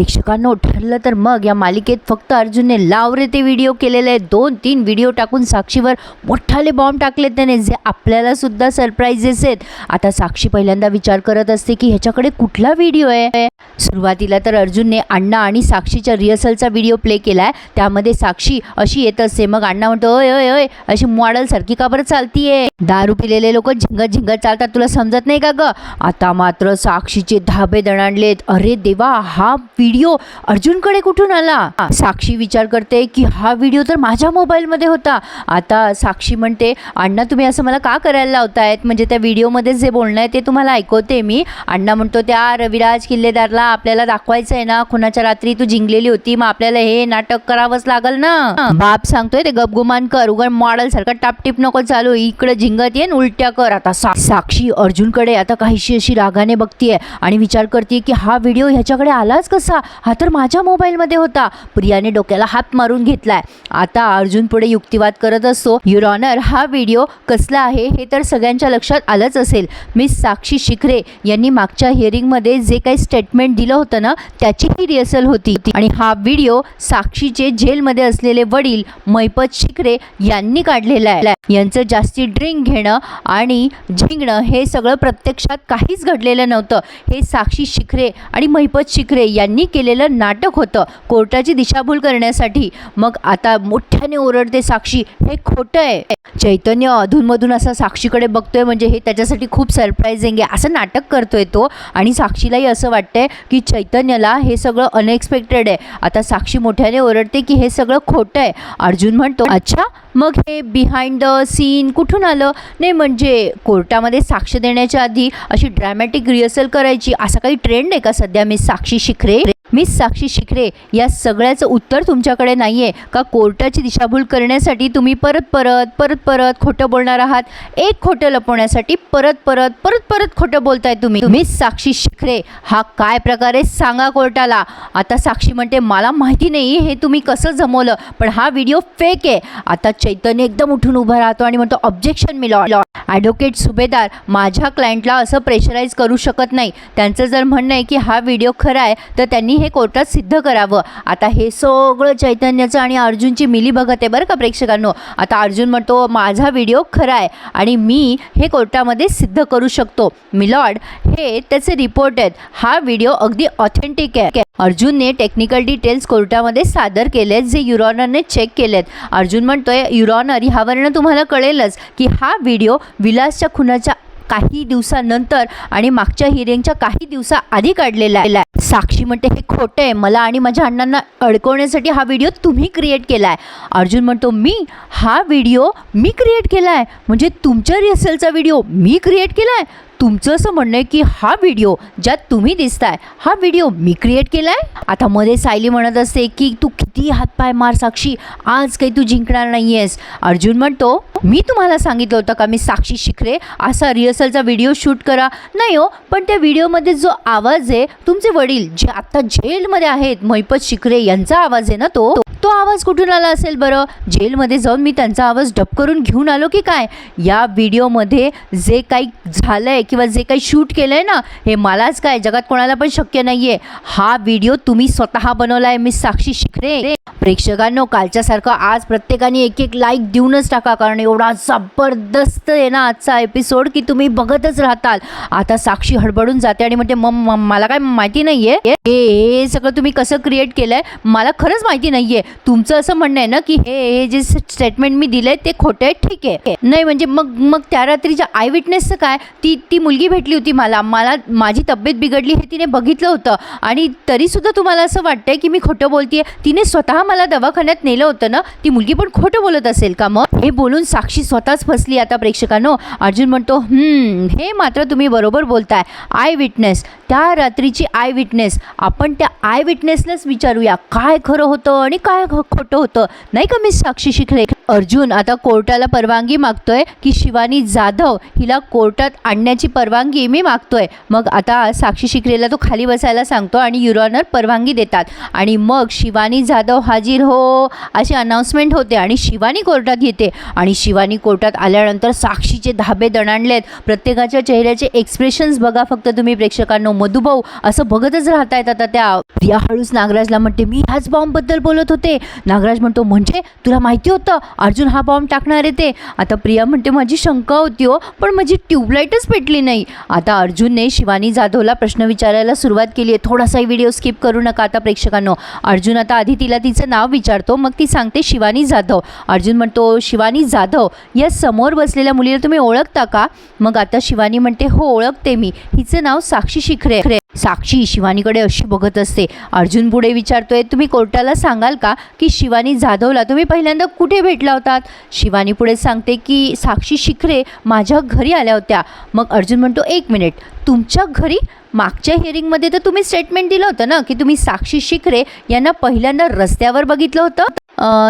प्रेक्षकांनो ठरलं तर मग या मालिकेत फक्त अर्जुनने लाव रे ते व्हिडिओ केलेले आहेत. दोन तीन व्हिडिओ टाकून साक्षीवर मोठाले बॉम्ब टाकले त्याने जे आपल्याला सुद्धा सरप्राईजेस आहेत. आता साक्षी पहिल्यांदा विचार करत असते की ह्याच्याकडे कुठला व्हिडिओ आहे? सुरुवातीला तर अर्जुनने अण्णा आणि साक्षीच्या रिहर्सलचा व्हिडिओ प्ले केला आहे त्यामध्ये साक्षी अशी येत असते मग अण्णा म्हणतो ओय ओय ओय अशी मॉडेल सारखी का बरं चालतीये? दारू पिलेले लोक झिंगत झिंगत चालतात. तुला समजत नाही का ग? आता मात्र साक्षीचे धाबे दणाणलेत. अरे देवा हा व्हिडिओ व्हिडिओ अर्जुनकडे कुठून आला? साक्षी विचार करते की हा व्हिडिओ तर माझ्या मोबाईलमध्ये होता. आता साक्षी म्हणते अण्णा तुम्ही असं मला का करायला लावतायत? म्हणजे त्या व्हिडिओमध्ये जे बोलणं आहे ते तुम्हाला ऐकवते मी. अण्णा म्हणतो त्या रविराज किल्लेदारला आपल्याला दाखवायचं आहे ना खुनाच्या रात्री तू जिंकलेली होती मग आपल्याला हे नाटक करावंच लागल ना. बाप सांगतोय ते गपगुमान कर उघड मॉडेल सारखं टापटीप नको चालू इकडे जिंगत ये उलट्या कर. आता सा- साक्षी अर्जुनकडे आता काहीशी अशी रागाने बघतीये आणि विचार करते की हा व्हिडिओ ह्याच्याकडे आलाच कसा? हा तर माझ्या मोबाईलमध्ये होता. प्रियाने डोक्याला हात मारून घेतलाय. आता अर्जुन पुढे युक्तिवाद करत असतो. युर ऑनर हा व्हिडिओ कसला आहे हे तर सगळ्यांच्या लक्षात आलंच असेल. मिस साक्षी शिखरे यांनी मागच्या हिअरिंगमध्ये जे काही स्टेटमेंट दिलं होतं ना त्याची ही रिहर्सल होती. आणि हा व्हिडिओ साक्षीचे जेलमध्ये असलेले वडील मैपत शिखरे यांनी काढलेला आहे. यांचं जास्ती ड्रिंक घेणं आणि झिंगणं हे सगळं प्रत्यक्षात काहीच घडलेलं नव्हतं. हे साक्षी शिखरे आणि महिपत शिखरे यांनी केलेलं नाटक होतं कोर्टाची दिशाभूल करण्यासाठी. मग आता मोठ्याने ओरडते साक्षी हे खोटं आहे. चैतन्य अधूनमधून असा साक्षीकडे बघतोय म्हणजे हे त्याच्यासाठी खूप सरप्राईझिंग आहे. असं नाटक करतोय तो आणि साक्षीलाही असं वाटतंय की चैतन्यला हे सगळं अनएक्सपेक्टेड आहे. आता साक्षी मोठ्याने ओरडते की हे सगळं खोटं आहे. अर्जुन म्हणतो अच्छा मग हे बिहाइंड द सीन कुठून आलं? नाही म्हणजे कोर्टामध्ये साक्ष देण्याच्या आधी अशी ड्रॅमॅटिक रिहर्सल करायची. असा काही ट्रेंड आहे का सध्या मी साक्षी शिखरे? मिस साक्षी शिखरे या सगळ्याचं उत्तर तुमच्याकडे नाही आहे का कोर्टाची दिशाभूल करण्यासाठी तुम्ही परत परत परत परत खोटं बोलणार आहात? एक खोटं लपवण्यासाठी परत परत परत परत खोटं बोलताय तुम्ही. मिस साक्षी शिखरे हा काय प्रकारे सांगा कोर्टाला. आता साक्षी म्हणते मला माहिती नाही हे तुम्ही कसं जमवलं पण हा व्हिडिओ फेक आहे. आता चैतन्य एकदम उठून उभा राहतो आणि म्हणतो ऑब्जेक्शन मी लॉ ॲडव्होकेट सुभेदार माझ्या क्लायंटला असं प्रेशराईज करू शकत नाही. त्यांचं जर म्हणणं आहे की हा व्हिडिओ खरा आहे तर त्यांनी हे कोर्टात सिद्ध करावं. आता हे सगळं चैतन्याचं आणि अर्जुनची मिली बघत आहे बरं का प्रेक्षकांनो? आता अर्जुन म्हणतो माझा व्हिडिओ खरा आहे आणि मी हे कोर्टामध्ये सिद्ध करू शकतो. मिलॉर्ड हे त्याचे रिपोर्ट आहेत. हा व्हिडिओ अगदी ऑथेंटिक आहे. अर्जुनने टेक्निकल डिटेल्स कोर्टामध्ये सादर केलेत जे युरॉनरने चेक केलेत. अर्जुन म्हणतोय युरॉनर ह्यावरनं तुम्हाला कळेलच की हा व्हिडिओ विलासच्या खुनाच्या काही दिवसानंतर आणि मागच्या हिरिंगच्या काही दिवसाआधी काढलेला आहे. साक्षी म्हणते हे खोटं आहे. मला आणि माझ्या अण्णांना अडकवण्यासाठी हा व्हिडिओ तुम्ही क्रिएट केला आहे अर्जुन म्हणतो मी? हा व्हिडिओ मी क्रिएट केला आहे म्हणजे तुमच्या रिहर्सलचा व्हिडिओ मी क्रिएट केला आहे तुमचं असं म्हणणं आहे की हा व्हिडिओ ज्यात तुम्ही दिसताय हा व्हिडिओ मी क्रिएट केला आहे आता मध्ये सायली म्हणत असते की तू किती हातपाय मार साक्षी आज काही तू जिंकणार नाही आहेस अर्जुन म्हणतो मी तुम्हाला सांगितलं होतं का मी साक्षी शिखरे असा रिहर्सलचा व्हिडिओ शूट करा. नाही हो पण त्या व्हिडिओमध्ये जो आवाज आहे तुमचे वडील जे आत्ता जेलमध्ये आहेत महिपत शिखरे यांचा आवाज आहे ना तो तो आवाज कुठून आला असेल बरं? जेलमध्ये जाऊन मी त्यांचा आवाज डब करून घेऊन आलो की काय? या व्हिडिओमध्ये जे काही झालं आहे किंवा जे काही शूट केलं आहे ना हे मलाच काय? जगात कोणाला पण शक्य नाही आहे हा व्हिडिओ तुम्ही स्वतः बनवला आहे मी साक्षी शिखरे. प्रेक्षकांनो कालच्यासारखं आज प्रत्येकाने एक एक लाईक देऊनच टाका कारण एवढा जबरदस्त आहे ना आजचा एपिसोड की तुम्ही बघतच राहताल. आता साक्षी हडबडून जाते आणि म्हणते मग मला काय माहिती नाही आहे हे सगळं तुम्ही कसं क्रिएट केलंय मला खरंच माहिती नाही आहे तुमचं असं म्हणणं आहे ना की हे हे जे स्टेटमेंट मी दिलंय ते खोटं आहे ठीक आहे. नाही म्हणजे मग मग त्या रात्रीच्या आय विटनेसचं काय? ती ती मुलगी भेटली होती मला. मला माझी तब्येत बिघडली हे तिने बघितलं होतं. आणि तरीसुद्धा तुम्हाला असं वाटतंय की मी खोटं बोलतेय? तिने स्वतः मला दवाखान्यात नेलं होतं ना ती मुलगी पण खोटं बोलत असेल का मग? हे बोलून साक्षी स्वतःच फसली आता प्रेक्षकांनो. अर्जुन म्हणतो हे मात्र तुम्ही बरोबर बोलताय. आय विटनेस त्या रात्रीची आय विटनेस आपण त्या आय विटनेसलाच विचारूया. काय खरं होतं आणि काय खोटं होतं? नाही का मी साक्षी शिकले अर्जुन आता कोर्टाला परवानगी मागतोय की शिवानी जाधव हिला कोर्टात आणण्याची परवानगी मी मागतोय. मग आता साक्षी शिकलेला तो खाली बसायला सांगतो आणि युरॉनर परवानगी देतात. आणि मग शिवानी जाधव हाजीर हो अशी अनाऊन्समेंट होते आणि शिवानी कोर्टात येते. आणि शिवानी कोर्टात आल्यानंतर साक्षीचे धाबे दणाणलेत. प्रत्येकाच्या चेहऱ्याचे एक्सप्रेशन्स बघा फक्त तुम्ही प्रेक्षकांनो. मधुभाऊ असं बघतच राहतायत आता त्या. प्रिया हळूच नागराजला म्हणते मी ह्याच बॉम्बबद्दल बोलत होते. नागराज म्हणतो म्हणजे? तुला माहिती होतं? अर्जुन हा बॉम्ब टाकणार आहे ते. आता प्रिया म्हणते माझी शंका होती हो पण माझी ट्यूबलाईटच पेटली नाही. आता अर्जुनने शिवानी जाधवला प्रश्न विचारायला सुरुवात केली आहे. थोडासाही व्हिडिओ स्किप करू नका आता प्रेक्षकांनो. अर्जुन आता आधी तिला ती तिचं नाव विचारतो मग ती सांगते शिवानी जाधव. अर्जुन म्हणतो शिवानी जाधव या समोर बसलेल्या मुलीला तुम्ही ओळखता का? मग आता शिवानी म्हणते हो ओळखते मी. हिचं नाव साक्षी शिखरे. साक्षी शिवानीकडे अशी बघत असते. अर्जुन पुढे विचारतोय तुम्ही कोर्टाला सांगाल का की शिवानी जाधवला तुम्ही पहिल्यांदा कुठे भेटला होतात शिवानी पुढे सांगते की साक्षी शिखरे माझ्या घरी आल्या होत्या. मग अर्जुन म्हणतो एक मिनिट तुमच्या घरी मागच्या हिअरिंगमध्ये तर तुम्ही स्टेटमेंट दिलं होतं ना की तुम्ही साक्षी शिखरे यांना पहिल्यांदा रस्त्यावर बघितलं होतं.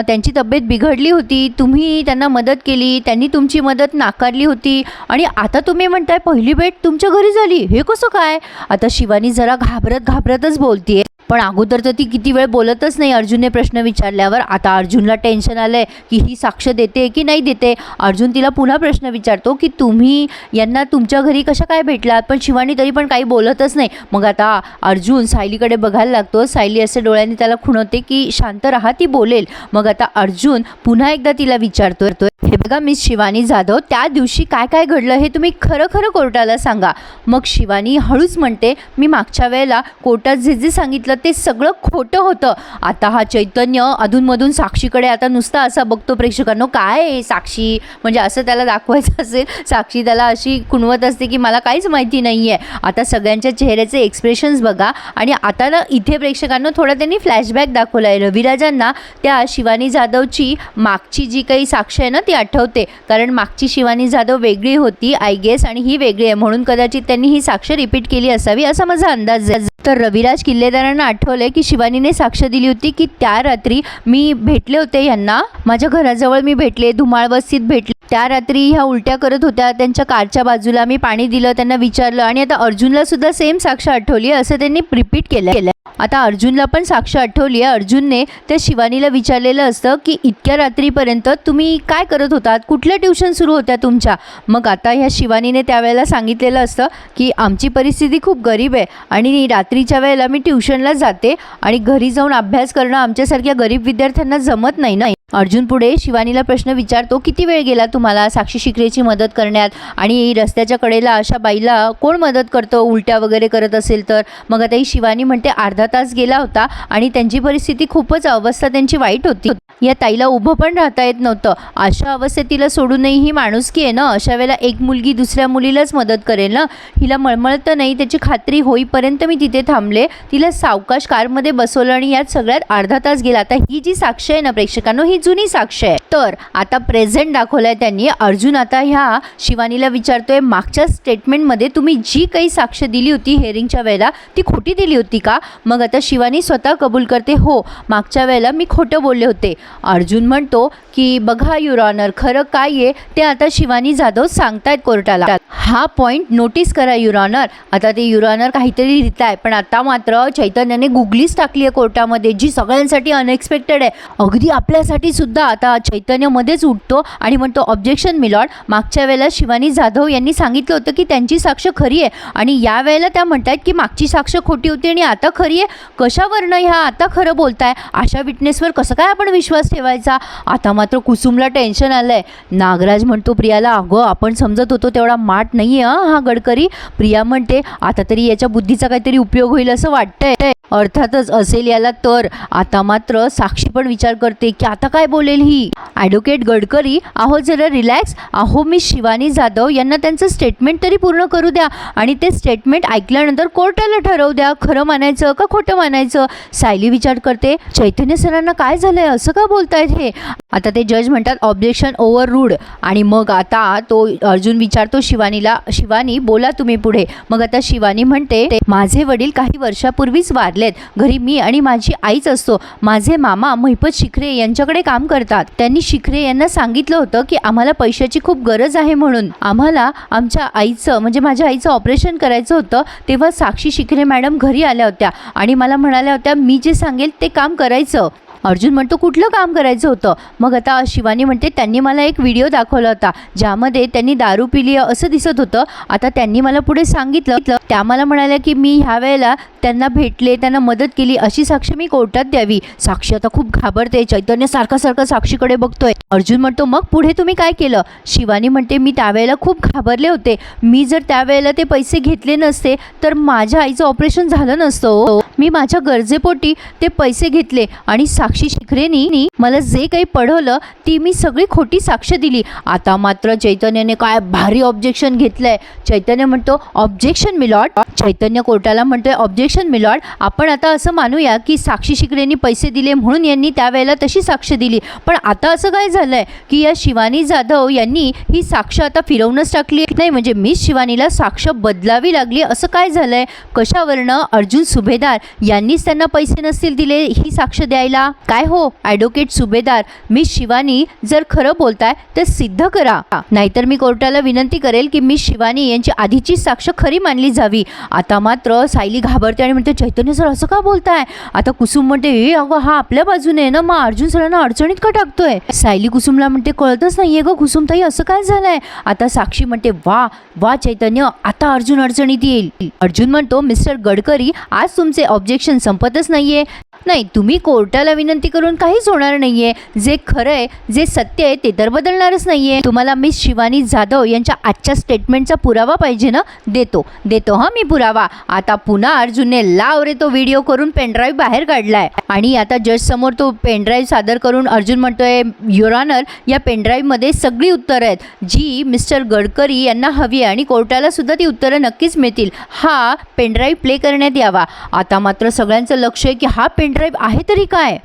त्यांची तब्येत बिघडली होती तुम्ही त्यांना मदत केली त्यांनी तुमची मदत नाकारली होती. आणि आता तुम्ही म्हणताय पहिली भेट तुमच्या घरी झाली हे कसं काय? आता शिवानी जरा घाबरत घाबरतच बोलतीये. पण अगोदर तर ती किती वेळ बोलतच नाही अर्जुनने प्रश्न विचारल्यावर. आता अर्जुनला टेन्शन आलं आहे की ही साक्ष देते की नाही देते. अर्जुन तिला पुन्हा प्रश्न विचारतो की तुम्ही यांना तुमच्या घरी कशा काय भेटलात? पण शिवानी तरी पण काही बोलतच नाही. मग आता अर्जुन सायलीकडे बघायला लागतो. सायली असे डोळ्यांनी त्याला खुणवते की शांत राहा ती बोलेल. मग आता अर्जुन पुन्हा एकदा तिला विचारतोय. हे बघा मिस शिवानी जाधव त्या दिवशी काय काय घडलं हे तुम्ही खरं खरं कोर्टाला सांगा. मग शिवानी हळूच म्हणते मी मागच्या वेळेला कोर्टात जे जे सांगितलं ते सगळं खोटं होतं. आता हा चैतन्य अधूनमधून साक्षीकडे आता नुसता असा बघतो प्रेक्षकांनो काय आहे साक्षी? म्हणजे असं त्याला दाखवायचं असेल साक्षी त्याला अशी कुणवत असते की मला काहीच माहिती नाही आहे आता सगळ्यांच्या चेहऱ्याचे एक्सप्रेशन्स बघा आणि आता ना इथे प्रेक्षकांना थोडा त्यांनी फ्लॅशबॅक दाखवला आहे रविराजांना त्या शिवानी जाधवची मागची जी काही साक्ष आहे ना ती आठवते. कारण मागची शिवानी जाधव वेगळी होती आय गेस आणि ही वेगळी आहे. म्हणून कदाचित त्यांनी ही साक्ष रिपीट केली असावी असा माझा अंदाज आहे. तर रविराज किल्लेदारांना आठवले की शिवानीने साक्ष दिली होती की त्या रात्री मी भेटले होते यांना. माझ्या घराजवळ मी भेटले धुमाळ वस्तीत भेटले. त्या रात्री ह्या उलट्या करत होत्या त्यांच्या कारच्या बाजूला मी पाणी दिलं त्यांना विचारलं आणि आता अर्जुनला सुद्धा सेम साक्ष आठवली असं त्यांनी रिपीट केलं केलं आता अर्जुनला पण साक्ष आठवली आहे अर्जुनने त्या शिवानीला विचारलेलं असतं की इतक्या रात्रीपर्यंत तुम्ही काय करत होतात? कुठल्या ट्युशन सुरू होत्या तुमच्या? मग आता ह्या शिवानीने त्यावेळेला सांगितलेलं असतं की आमची परिस्थिती खूप गरीब आहे आणि रात्रीच्या वेळेला मी ट्युशनला जाते आणि घरी जाऊन अभ्यास करणं आमच्यासारख्या गरीब विद्यार्थ्यांना जमत नाही ना अर्जुन पुढे शिवानीला प्रश्न विचारतो किती वेळ गेला तुम्हाला साक्षी शिकरेची मदत करण्यात? आणि रस्त्याच्या कडेला अशा बाईला कोण मदत करतं? उलट्या वगैरे करत असेल तर? मग आता ही शिवानी म्हणते अर्धा तास गेला होता आणि त्यांची परिस्थिती खूपच अवस्था त्यांची वाईट होती. या ताईला उभं पण राहता येत नव्हतं. अशा अवस्थेत तिला सोडूनही ही माणुसकी आहे ना? अशा वेळेला एक मुलगी दुसऱ्या मुलीलाच मदत करेल ना? हिला मळमळत नाही त्याची खात्री होईपर्यंत मी तिथे थांबले. तिला सावकाश कारमध्ये बसवलं आणि यात सगळ्यात अर्धा तास गेला. आता ही जी साक्ष आहे ना प्रेक्षकांनो ही जुनी साक्ष आहे. तर आता प्रेझेंट दाखवलाय त्यांनी. अर्जुन आता ह्या शिवानीला विचारतोय मागच्या स्टेटमेंटमध्ये तुम्ही जी काही साक्ष दिली होती हेअरिंगच्या वेळेला ती खोटी दिली होती का? मग आता शिवानी स्वतः कबूल करते हो मागच्या वेळेला मी खोटं बोलले होते. अर्जुन म्हणतो की बघा युरॉनर खरं काय आहे ते आता शिवानी जाधव सांगतायत कोर्टाला. हा पॉईंट नोटीस करा युरॉनर आता ते युरॉनर काहीतरी लिहित आहे पण आता मात्र चैतन्याने गुगलीच टाकली आहे कोर्टामध्ये जी सगळ्यांसाठी अनएक्सपेक्टेड आहे. अगदी आपल्यासाठी सुद्धा आता चैतन्यमध्येच उठतो आणि म्हणतो ऑब्जेक्शन मिलॉड मागच्या वेळेला शिवानी जाधव यांनी सांगितलं होतं की त्यांची साक्ष खरी आहे. आणि या वेळेला त्या म्हणतायत की मागची साक्ष खोटी होती आणि आता खरी आहे कशावरनं ह्या आता खरं बोलताय? अशा विटनेसवर कसं काय आपण विश्वास ठेवायचा? आता मात्र कुसुमला टेन्शन आलं आहे नागराज म्हणतो प्रियाला अगं आपण समजत होतो तेवढा माट नाही आहे हा गडकरी. प्रिया म्हणते आता तरी याच्या बुद्धीचा काहीतरी उपयोग होईल असं वाटतंय. अर्थातच असेल याला तर. आता मात्र साक्षी पण विचार करते की आता काय बोलेल ही? ॲडव्होकेट गडकरी आहो जरा रिलॅक्स अहो मी शिवानी जाधव यांना त्यांचं स्टेटमेंट तरी पूर्ण करू द्या आणि ते स्टेटमेंट ऐकल्यानंतर कोर्टाला ठरवू द्या. खरं मानायचं का खोटं मानायचं? सायली विचार करते चैतन्य सरांना काय झालंय? असं का बोलतायत हे? आता ते जज म्हणतात ऑब्जेक्शन ओव्हर रूड आणि मग आता तो अर्जुन विचारतो शिवानीला शिवानी बोला तुम्ही पुढे. मग आता शिवानी म्हणते माझे वडील काही वर्षापूर्वीच वारलेत घरी मी आणि माझी आईच असतो. माझे मामा महिपत शिखरे यांच्याकडे काम करतात. त्यांनी शिखरे यांना सांगितलं होतं की आम्हाला पैशाची खूप गरज आहे म्हणून. आम्हाला आमच्या आईचं म्हणजे माझ्या आईचं ऑपरेशन करायचं होतं तेव्हा साक्षी शिखरे मॅडम घरी आल्या होत्या आणि मला म्हणाल्या होत्या मी जे सांगेल ते काम करायचं. अर्जुन म्हणतो कुठलं काम करायचं होतं? मग आता शिवानी म्हणते त्यांनी मला एक व्हिडिओ दाखवला होता ज्यामध्ये त्यांनी दारू पिली असं दिसत होतं. आता त्यांनी मला पुढे सांगितलं त्या मला म्हणाल्या की मी ह्या वेळेला त्यांना भेटले त्यांना मदत केली अशी साक्ष मी कोर्टात द्यावी. साक्षी आता खूप घाबरते चैतन्य सारखा सारखा साक्षीकडे बघतोय. अर्जुन म्हणतो मग पुढे तुम्ही काय केलं? शिवानी म्हणते मी त्यावेळेला खूप घाबरले होते. मी जर त्यावेळेला ते पैसे घेतले नसते तर माझ्या आईचं ऑपरेशन झालं नसतं हो. मी माझ्या गरजेपोटी ते पैसे घेतले आणि साक्षी बक्षीस शिखरेनी मला जे काही पढवलं ती मी सगळी खोटी साक्ष दिली. आता मात्र चैतन्याने काय भारी ऑब्जेक्शन घेतलंय. चैतन्य म्हणतो ऑब्जेक्शन मिलॉट चैतन्य कोर्टाला म्हणतोय ऑब्जेक्शन मिलॉट आपण आता असं मानूया की साक्षी शिकरेंनी पैसे दिले म्हणून यांनी त्यावेळेला तशी साक्ष दिली. पण आता असं काय झालंय की या शिवानी जाधव यांनी ही साक्ष आता फिरवूनच टाकली नाही म्हणजे मिस शिवानीला साक्ष बदलावी लागली असं काय झालंय? कशावरनं? अर्जुन सुभेदार यांनीच त्यांना पैसे नसतील दिले ही साक्ष द्यायला? काय हो? ॲडव्होकेट सुभेदार मिस शिवानी जर खरं बोलताय तर सिद्ध करा. नाहीतर मी कोर्टाला विनंती करेल की मिस शिवानी यांची आधीची साक्ष खरी मानली जावी. आता मात्र सायली घाबरते आणि म्हणते चैतन्य सर असं का बोलताय? आता कुसुम म्हणते ए अगं हा आपल्या बाजूने आहे ना मग अर्जुन सरांना अडचणीत का टाकतोय? सायली कुसुमला म्हणते कळतच नाहीये ग कुसुमताई असं काय झालंय? आता साक्षी म्हणते वा वा चैतन्य आता अर्जुन अडचणीत येईल. अर्जुन म्हणतो मिस्टर गडकरी आज तुमचे ऑब्जेक्शन संपतच नाहीये. नाही तुम्ही कोर्टाला विनंती करून काहीच होणार नाहीये. जे खरं आहे जे सत्य आहे ते तर बदलणारच नाही आहे तुम्हाला मिस शिवानी जाधव यांच्या आजच्या स्टेटमेंटचा पुरावा पाहिजे ना? देतो. देतो हा मी पुरावा. आता पुन्हा अर्जुनने लाव रे तो व्हिडिओ करून पेनड्राईव्ह बाहेर काढलाय. आणि आता जज समोर तो पेनड्राईव्ह सादर करून अर्जुन म्हणतोय युअर या पेनड्राईव्हमध्ये सगळी उत्तरं आहेत. जी मिस्टर गडकरी यांना हवी आहे आणि कोर्टाला सुद्धा ती उत्तरं नक्कीच मिळतील. हा पेनड्राईव्ह प्ले करण्यात यावा. आता मात्र सगळ्यांचं लक्ष आहे की हा पेन पेनड्राईव्ह आहे तरी काय?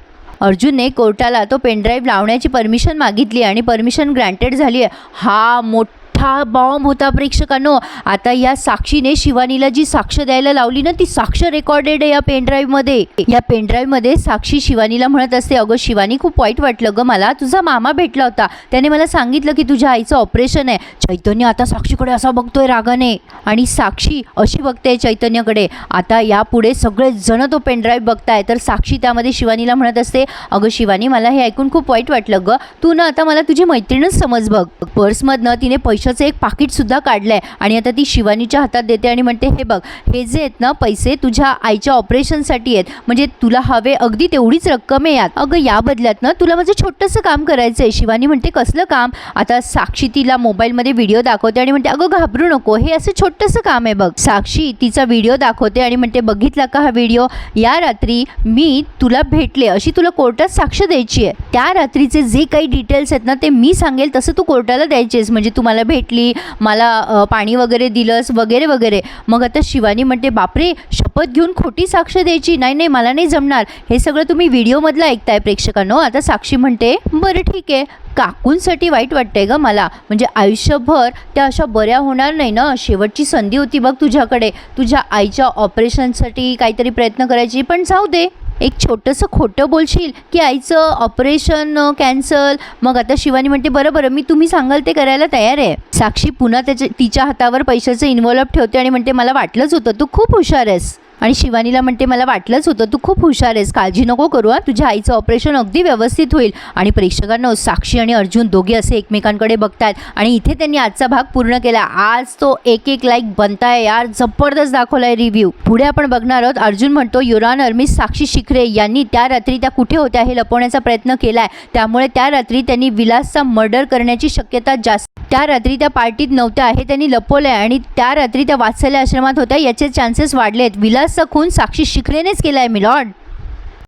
अर्जुनने कोर्टाला तो पेनड्राईव्ह लावण्याची परमिशन मागितली आणि परमिशन ग्रँटेड झाली आहे हा मोठा हा बॉम्ब होता प्रेक्षकांनो. आता या साक्षीने शिवानीला जी साक्ष द्यायला लावली ना ती साक्ष रेकॉर्डेड आहे या पेनड्राईव्हमध्ये या पेनड्राईव्हमध्ये साक्षी शिवानीला म्हणत असते अगं शिवानी खूप वाईट वाटलं गं मला. तुझा मामा भेटला होता. त्याने मला सांगितलं की तुझ्या आईचं ऑपरेशन आहे. चैतन्य आता साक्षीकडे असा बघतोय रागाने. आणि साक्षी अशी बघते चैतन्यकडे. आता यापुढे सगळेजण तो पेनड्राईव्ह बघताय. तर साक्षी त्यामध्ये शिवानीला म्हणत असते अगं शिवानी मला हे ऐकून खूप वाईट वाटलं गं. तू ना आता मला तुझी मैत्रीणच समज बघ. पर्समधनं तिने पैशाचं एक पाकिटसुद्धा आहे आणि आता ती शिवानीच्या हातात देते आणि म्हणते हे बघ हे जे आहेत ना पैसे तुझ्या आईच्या ऑपरेशनसाठी आहेत. म्हणजे तुला हवे अगदी तेवढीच रक्कम आहे यात. अगं या बदल्यात ना तुला माझं छोटंसं काम करायचं आहे शिवानी म्हणते कसलं काम? आता साक्षी तिला मोबाईलमध्ये व्हिडिओ दाखवते आणि म्हणते अगं घाबरू नको हे असं छोटंसं काम आहे बघ. साक्षी तिचा व्हिडिओ दाखवते आणि म्हणते बघितला का हा व्हिडिओ? या रात्री मी तुला भेटले अशी तुला कोर्टात साक्ष द्यायची आहे. त्या रात्रीचे जे काही डिटेल्स आहेत ना ते मी सांगेल तसं तू कोर्टाला द्यायचेस. म्हणजे तुम्हाला भेट भेटली मला पाणी वगैरे दिलंस वगैरे वगैरे. मग आता शिवानी म्हणते बापरे शपथ घेऊन खोटी साक्ष द्यायची? नाही नाही मला नाही जमणार. हे सगळं तुम्ही व्हिडिओमधलं ऐकताय प्रेक्षकांनो. आता साक्षी म्हणते बरं ठीक आहे. काकूंसाठी वाईट वाटतंय ग मला. म्हणजे आयुष्यभर त्या अशा बऱ्या होणार नाही ना? शेवटची संधी होती बघ तुझ्याकडे. तुझ्या आईच्या ऑपरेशनसाठी काहीतरी प्रयत्न करायची. पण जाऊ दे. एक छोटंसं खोटं बोलशील की आईचं ऑपरेशन कॅन्सल मग आता शिवानी म्हणते बरं बरं मी तुम्ही सांगाल ते करायला तयार आहे. साक्षी पुन्हा त्याच्या तिच्या हातावर पैशाचं इन्व्हॉल्व ठेवते आणि म्हणते मला वाटलंच होतं तू खूप हुशार आहेस. आणि शिवानीला म्हणते मला वाटलंच होतं तू खूप हुशार आहेस काळजी नको करू हा. तुझ्या आईचं ऑपरेशन अगदी व्यवस्थित होईल. आणि प्रेक्षकांना साक्षी आणि अर्जुन दोघे असे एकमेकांकडे बघतात आणि इथे त्यांनी आजचा भाग पूर्ण केला. आज तो एक एक लाईक बनताय यार जबरदस्त दाखवलाय रिव्ह्यू पुढे आपण बघणार आहोत अर्जुन म्हणतो युरानर मिस साक्षी शिखरे. यांनी त्या रात्री त्या कुठे होत्या हे लपवण्याचा प्रयत्न केलाय. त्यामुळे त्या रात्री त्यांनी विलासचा मर्डर करण्याची शक्यता जास्त त्या रात्री त्या पार्टीत नव्हत्या हे त्यांनी लपवलंय आणि त्या रात्री त्या वात्सल्य आश्रमात होत्या याचे चान्सेस वाढलेत. विलासचा खून साक्षी शिखरेनेच केलाय मिलॉर्ड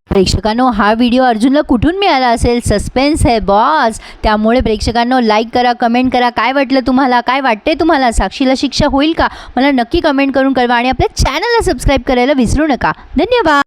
प्रेक्षकांनो हा व्हिडिओ अर्जुनला कुठून मिळाला असेल? सस्पेन्स आहे बॉस. त्यामुळे प्रेक्षकांनो लाईक करा कमेंट करा. काय वाटलं तुम्हाला? काय वाटते तुम्हाला? साक्षीला शिक्षा होईल का? मला नक्की कमेंट करून कळवा आणि आपल्या चॅनलला सबस्क्राईब करायला विसरू नका. धन्यवाद.